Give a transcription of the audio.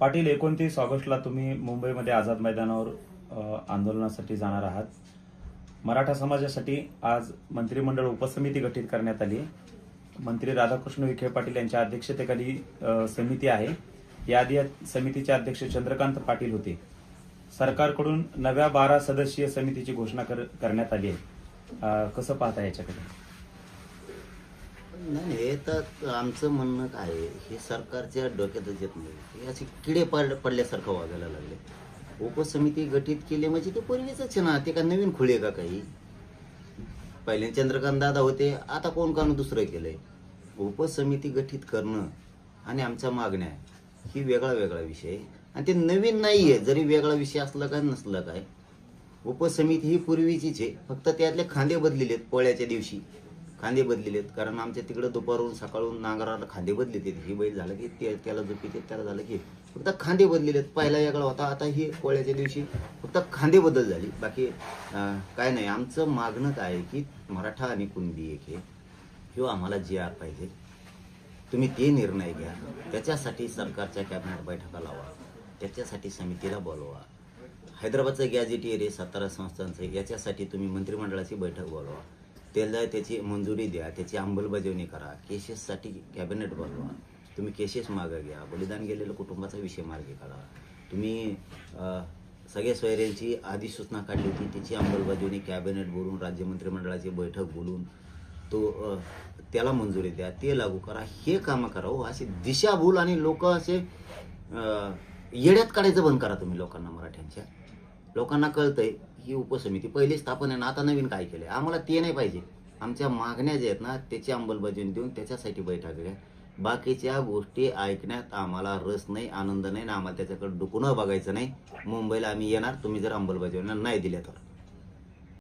पाटील एकोणतीस ऑगस्टला तुम्ही मुंबईमध्ये आझाद मैदानावर आंदोलनासाठी जाणार आहात. मराठा समाजासाठी आज मंत्रिमंडळ उपसमिती गठीत करण्यात आली. मंत्री राधाकृष्ण विखे पाटील यांच्या अध्यक्षतेखाली समिती आहे. याआधी या समितीचे अध्यक्ष चंद्रकांत पाटील होते. सरकारकडून नव्या बारा सदस्यीय समितीची घोषणा कर- करण्यात आली आहे. कसं पाहता याच्याकडे? नाही हे तर आमचं म्हणणं काय आहे, हे सरकारच्या डोक्यातच येत नाही. हे असे किडे पड पडल्यासारखं वागायला लागले. उपसमिती गठीत केली म्हणजे ते पूर्वीच आहे ना ते का नवीन खुळे का काही? पहिले चंद्रकांत दादा होते आता कोण कान दुसरं केलंय? उपसमिती गठीत करणं आणि आमच्या मागण्या ही वेगळा वेगळा विषय आहे. आणि ते नवीन नाहीये जरी वेगळा विषय असला काय नसला काय उपसमिती ही पूर्वीचीच आहे. फक्त त्यातले खांदे बदलेले आहेत पोळ्याच्या दिवशी. खांदे बदलेले आहेत कारण आमच्या तिकडं दुपारून सकाळून नांगराला खांदे बदलेत. ही बैल झालं की ते त्याला झोपी त्याला झालं की फक्त खांदे बदलेले आहेत पहिला वेगळा होता आता ही कोळ्याच्या दिवशी फक्त खांदे बदल झाली. बाकी काय नाही. आमचं मागणं काय आहे की मराठा आणि कुणबी एक आहे. किंवा आम्हाला जी आर पाहिजे. तुम्ही ते निर्णय घ्या. त्याच्यासाठी सरकारच्या कॅबिनेट बैठका लावा. त्याच्यासाठी समितीला बोलवा. हैदराबादचं गॅजेटियर आहे सातारा संस्थांचं. याच्यासाठी तुम्ही मंत्रिमंडळाची बैठक बोलवा. त्याला त्याची मंजुरी द्या त्याची अंमलबजावणी करा. केसेससाठी कॅबिनेट बनवा. तुम्ही केसेस मागं घ्या. बलिदान गेलेल्या कुटुंबाचा विषय मार्गी काढा. तुम्ही सगळ्या सोयऱ्यांची अधिसूचना काढली होती. त्याची अंमलबजावणी कॅबिनेट बोलून राज्य मंत्रिमंडळाची बैठक बोलून तो त्याला मंजुरी द्या. ते लागू करा. हे कामं करा हो. असे दिशाभूल आणि लोक असे येड्यात काढायचं बंद करा तुम्ही लोकांना मराठ्यांच्या. लोकांना कळतंय ही उपसमिती पहिली स्थापन आहे ना आता नवीन काय केलंय? आम्हाला ते नाही पाहिजे. आमच्या मागण्या ज्या आहेत ना त्याची अंमलबजावणी देऊन त्याच्यासाठी बैठक घ्या बाकीच्या गोष्टी ऐकण्यात आम्हाला रस नाही आनंद नाही ना आम्हाला त्याच्याकडे डुकून बघायचं नाही. मुंबईला आम्ही येणार तुम्ही जर अंमलबजावणी नाही दिल्या तर.